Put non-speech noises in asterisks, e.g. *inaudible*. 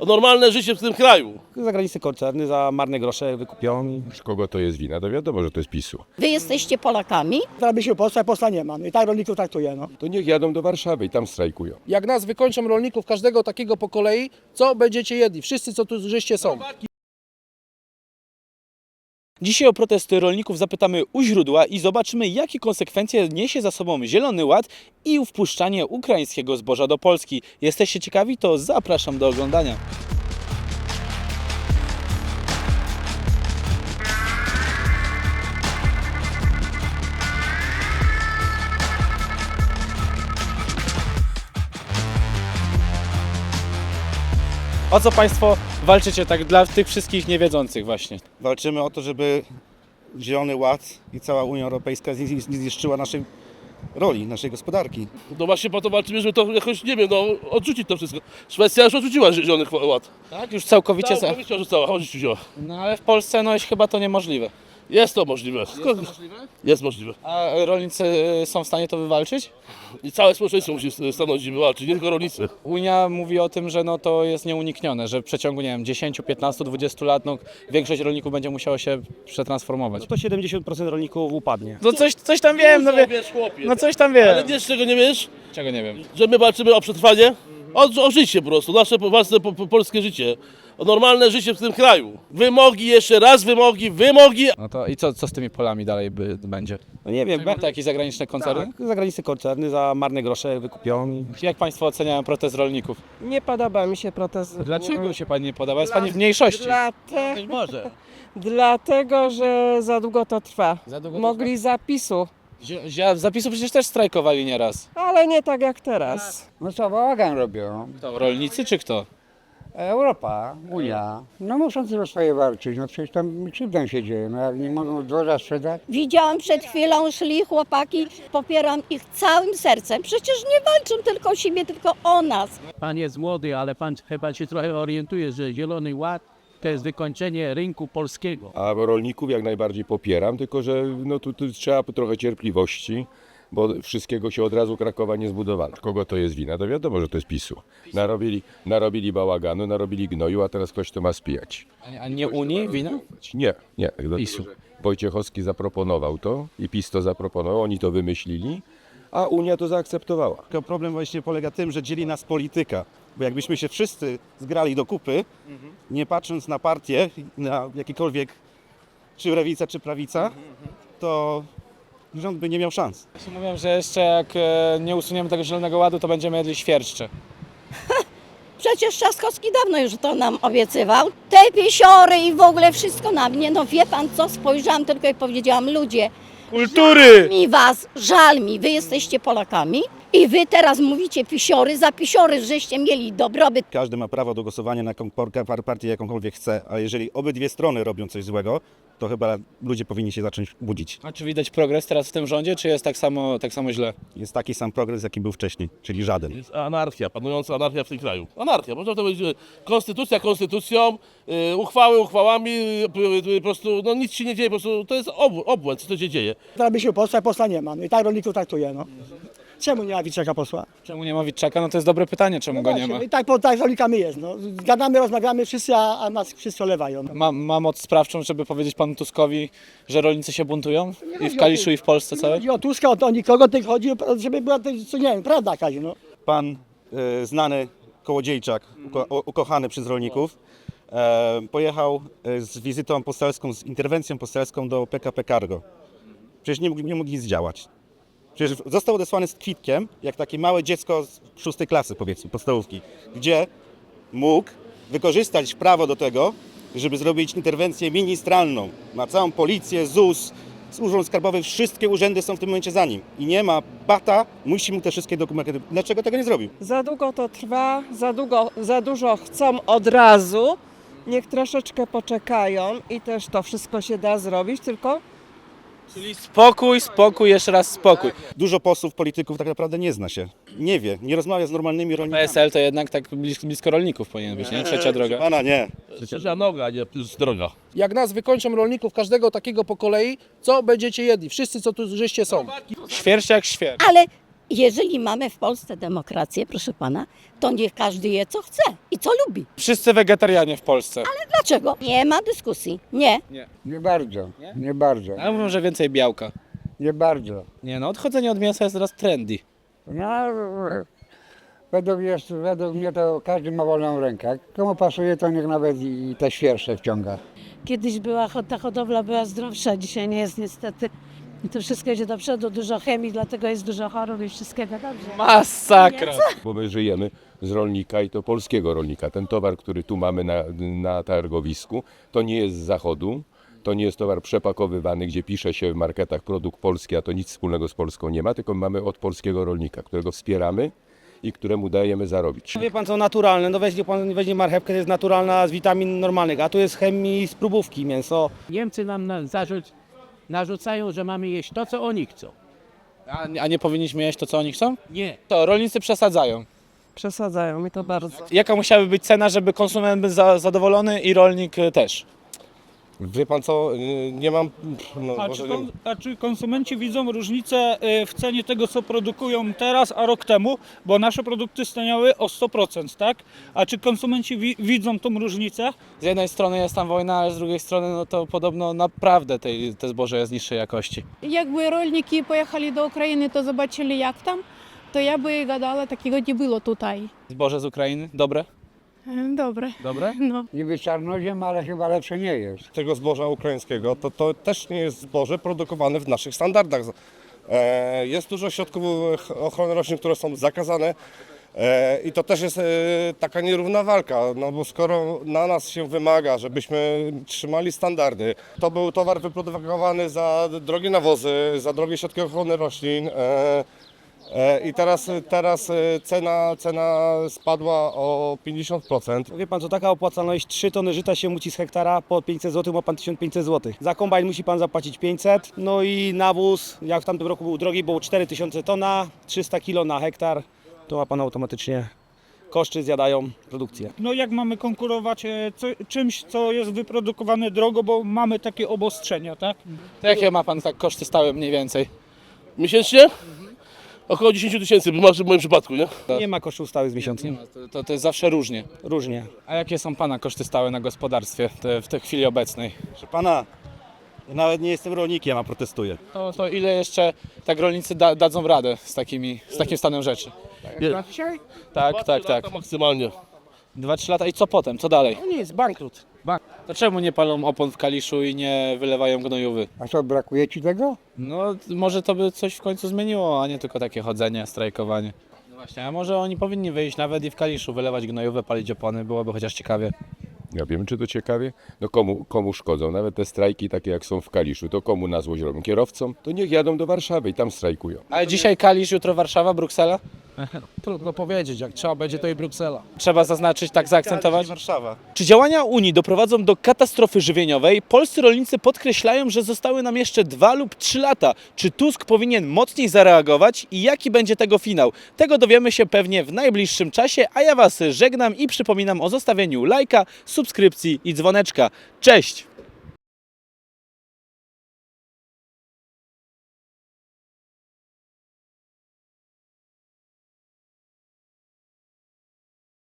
o normalne życie w tym kraju. Zagraniczne koncerny za marne grosze wykupią. i- Kogo to jest wina? To wiadomo, że to jest PiSu. Wy jesteście Polakami? By się Polska, Polska nie ma. No I tak rolników traktuje, no. To niech jadą do Warszawy i tam strajkują. Jak nas wykończą rolników, każdego takiego po kolei, co będziecie jedli? Wszyscy, co tu żeście są. Dzisiaj o protesty rolników zapytamy u źródła i zobaczymy, jakie konsekwencje niesie za sobą Zielony Ład i wpuszczanie ukraińskiego zboża do Polski. Jesteście ciekawi? To zapraszam do oglądania. O co Państwo walczycie tak dla tych wszystkich niewiedzących właśnie? Walczymy o to, żeby Zielony Ład i cała Unia Europejska nie nie zniszczyła naszej roli, naszej gospodarki. No właśnie po to walczymy, żeby to jakoś, nie wiem, no odrzucić to wszystko. Szwecja już odrzuciła Zielony Ład. Tak? Już całkowicie... Całkowicie odrzucała, odrzuciła. No ale w Polsce no jest chyba to niemożliwe. Jest to możliwe. Skąd? Jest możliwe. A rolnicy są w stanie to wywalczyć? I całe społeczeństwo musi stanąć i walczyć, nie tylko rolnicy. Unia mówi o tym, że no to jest nieuniknione, że w przeciągu nie wiem 10, 15, 20 lat no, większość rolników będzie musiała się przetransformować. To 70% rolników upadnie. No coś, coś tam wiem, no, wie, wiesz, chłopie. no coś tam Ale wiem. wiesz, czego nie wiesz? Czego nie wiem. Że my walczymy o przetrwanie? O, o życie po prostu, nasze własne po, po, polskie życie. O normalne życie w tym kraju. Wymogi, jeszcze raz wymogi, wymogi. No to i co, co z tymi polami dalej by, będzie? No nie wiem, Będą jakieś zagraniczne koncerny? tak, zagraniczne koncerny za marne grosze wykupią. i- Jak Państwo oceniają protest rolników? Nie podoba mi się protest. Dlaczego się Pani nie podoba? Jest Pani w mniejszości. Dlate... Może. *laughs* Dlatego, że za długo to trwa. Za długo to Mogli zapisu, Z zapisu przecież też strajkowali nieraz. ale nie tak jak teraz. No co, bałagan robią. Kto, rolnicy czy kto? Europa, Unia. No muszą też o swoje walczyć, no przecież tam krzywdę się dzieje. No jak nie mogą dworza sprzedać, Widziałam przed chwilą, szli chłopaki, popieram ich całym sercem. Przecież nie walczą tylko o siebie, tylko o nas. Pan jest młody, ale pan chyba się trochę orientuje, że Zielony Ład to jest wykończenie rynku polskiego. A rolników jak najbardziej popieram, tylko że no tu, tu trzeba trochę cierpliwości, bo wszystkiego się od razu Krakowa nie zbudowano. Kogo to jest wina? To wiadomo, że to jest PiSu. Narobili, narobili bałaganu, narobili gnoju, a teraz ktoś to ma spijać. A nie, Unii wina? Nie, nie. PiSu. Wojciechowski zaproponował to i PiS to zaproponował, oni to wymyślili, a Unia to zaakceptowała. Tylko problem właśnie polega tym, że dzieli nas polityka. Bo jakbyśmy się wszyscy zgrali do kupy, nie patrząc na partię, na jakikolwiek, czy lewica, czy prawica, to rząd by nie miał szans. Mówią, że jeszcze jak e, nie usuniemy tego zielonego ładu, to będziemy jedli świerszcze. *laughs* Przecież Trzaskowski dawno już to nam obiecywał. Te piesiory i w ogóle wszystko na mnie. No wie pan co, spojrzałam tylko i powiedziałam, ludzie, Kultury! mi was, żal mi, wy jesteście Polakami i wy teraz mówicie pisiory, za pisiory żeście mieli dobrobyt. Każdy ma prawo do głosowania na par- partię, jakąkolwiek chce, a jeżeli obydwie strony robią coś złego, to chyba ludzie powinni się zacząć budzić. A czy widać progres teraz w tym rządzie, czy jest tak samo, tak samo źle? Jest taki sam progres, jaki był wcześniej, czyli żaden. Jest anarchia, panująca anarchia w tym kraju. Anarchia, można to powiedzieć, że konstytucja konstytucją, y, uchwały uchwałami, y, y, po prostu no, nic się nie dzieje, po prostu to jest ob- obłęd, co się dzieje. Teraz by się Polska, Polska nie ma. No I tak rolników traktuje, no. Czemu nie ma Witczaka posła? Czemu nie ma Witczaka? No to jest dobre pytanie, czemu go nie ma. no I tak, po- tak z rolnikami jest, no. Gadamy, rozmawiamy wszyscy, a, a nas wszyscy olewają. Ma, ma moc sprawczą, żeby powiedzieć panu Tuskowi, że rolnicy się buntują? I w Kaliszu, to. i w Polsce Nie całej? chodzi o Tuska, o, o nikogo, tylko chodzi, żeby była, to, co nie wiem, prawda jakaś, no. Pan e, znany Kołodziejczak, uko, o- ukochany przez rolników, e, pojechał e, z wizytą poselską, z interwencją poselską do PKP Cargo. Przecież nie mógł, nie mógł nic działać. Przecież został odesłany z kwitkiem, jak takie małe dziecko z szóstej klasy, powiedzmy, podstawówki, gdzie mógł wykorzystać prawo do tego, żeby zrobić interwencję ministralną na całą policję, ZUS, Urząd Skarbowy, wszystkie urzędy są w tym momencie za nim. I nie ma bata, musi mu te wszystkie dokumenty. Dlaczego tego nie zrobił? Za długo to trwa, za, długo, za dużo chcą od razu. Niech troszeczkę poczekają i też to wszystko się da zrobić, tylko Czyli spokój, spokój, jeszcze raz spokój. Dużo posłów, polityków tak naprawdę nie zna się. Nie wie, nie rozmawia z normalnymi rolnikami. PSL to jednak tak blisko, blisko rolników powinien być, nie? Trzecia droga. Pana nie. Trzecia noga, a nie droga. Jak nas wykończą rolników, każdego takiego po kolei, co będziecie jedli? Wszyscy, co tu żeście są. Świerszcz jak świerszcz. Ale Jeżeli mamy w Polsce demokrację, proszę pana, to niech każdy je co chce i co lubi. Wszyscy wegetarianie w Polsce. Dlaczego? Nie ma dyskusji. Nie. Nie bardzo, Nie? nie bardzo, Ale mówią, że więcej białka. nie bardzo. Nie no, odchodzenie od mięsa jest teraz trendy. No, według, jest, według mnie to każdy ma wolną rękę. Komu pasuje, to niech nawet i te świersze wciąga. Kiedyś była, ta hodowla była zdrowsza, dzisiaj nie jest niestety. I to wszystko idzie do przodu, dużo chemii, dlatego jest dużo chorób i wszystkiego dobrze. Masakra! Bo my żyjemy z rolnika i to polskiego rolnika. Ten towar, który tu mamy na, na targowisku, to nie jest z zachodu. To nie jest towar przepakowywany, gdzie pisze się w marketach produkt polski, a to nic wspólnego z Polską nie ma, tylko mamy od polskiego rolnika, którego wspieramy i któremu dajemy zarobić. Wie pan co, naturalne, no weźmie pan weźmie marchewkę, to jest naturalna z witamin normalnych, a tu jest chemii z próbówki mięso. Niemcy nam na, narzucają, że mamy jeść to, co oni chcą. A, a nie powinniśmy jeść to, co oni chcą? Nie. To rolnicy przesadzają. Przesadzają mi to bardzo. Jaka musiałaby być cena, żeby konsument był za, zadowolony i rolnik y, też? Wie pan co, nie mam... No, A czy, kon, a czy konsumenci widzą różnicę y, w cenie tego, co produkują teraz, a rok temu? Bo nasze produkty staniały o 100%, tak? A czy konsumenci wi widzą tą różnicę? Z jednej strony jest tam wojna, ale z drugiej strony no to podobno naprawdę tej, te zboże jest niższej jakości. Jakby rolniki pojechali do Ukrainy, to zobaczyli jak tam, to ja by gadała, takiego nie było tutaj. Zboże z Ukrainy, dobre? Dobre. Dobre? No. Niby czarnoziem, ale chyba lepsze nie jest. tego zboża ukraińskiego, to to też nie jest zboże produkowane w naszych standardach. E, Jest dużo środków ochrony roślin, które są zakazane e, i to też jest e, taka nierówna walka, no bo skoro na nas się wymaga, żebyśmy trzymali standardy, to był towar wyprodukowany za drogie nawozy, za drogie środki ochrony roślin e, e, i teraz, teraz e, cena, cena spadła o 50%. Wie pan co, taka opłacalność, 3 tony żyta się muci z hektara, po 500 zł ma pan 1500 zł. Za kombajn musi pan zapłacić 500, no i nawóz, jak w tamtym roku był drogi, było 4000 tona, 300 kg na hektar, to ma pan automatycznie koszty zjadają produkcję. No jak mamy konkurować e, co, czymś, co jest wyprodukowane drogo, bo mamy takie obostrzenia, tak? To jakie ma pan tak koszty stałe mniej więcej? Miesięcznie? Około 10 tysięcy, w moim przypadku, nie? Nie ma kosztów stałych z miesiącem, To, to, to jest zawsze różnie. różnie. A jakie są pana koszty stałe na gospodarstwie te, w tej chwili obecnej? Proszę pana, ja nawet nie jestem rolnikiem, a protestuję. To, to ile jeszcze tak rolnicy da, dadzą radę z, takimi, z takim stanem rzeczy? Dzisiaj? Tak, tak, tak. Maksymalnie. Dwa, trzy lata i co potem? Co dalej? No nic, bankrut. To czemu nie palą opon w Kaliszu i nie wylewają gnojowy? A co, brakuje ci tego? No może to by coś w końcu zmieniło, a nie tylko takie chodzenie, strajkowanie. No właśnie, a może oni powinni wyjść nawet i w Kaliszu, wylewać gnojowe, palić opony, byłoby chociaż ciekawie. Ja wiem, czy to ciekawie? No komu, komu szkodzą? Nawet te strajki takie jak są w Kaliszu, to komu na złość robią? Kierowcom? To niech jadą do Warszawy i tam strajkują. Ale dzisiaj Kalisz, jutro Warszawa, Bruksela? *laughs* Trudno powiedzieć, jak trzeba będzie to i Bruksela. Trzeba zaznaczyć, tak zaakcentować? Warszawa. Czy działania Unii doprowadzą do katastrofy żywieniowej? Polscy rolnicy podkreślają, że zostały nam jeszcze dwa lub trzy lata. Czy Tusk powinien mocniej zareagować i jaki będzie tego finał? Tego dowiemy się pewnie w najbliższym czasie, a ja Was żegnam i przypominam o zostawieniu lajka, subskrypcji i dzwoneczka. Cześć!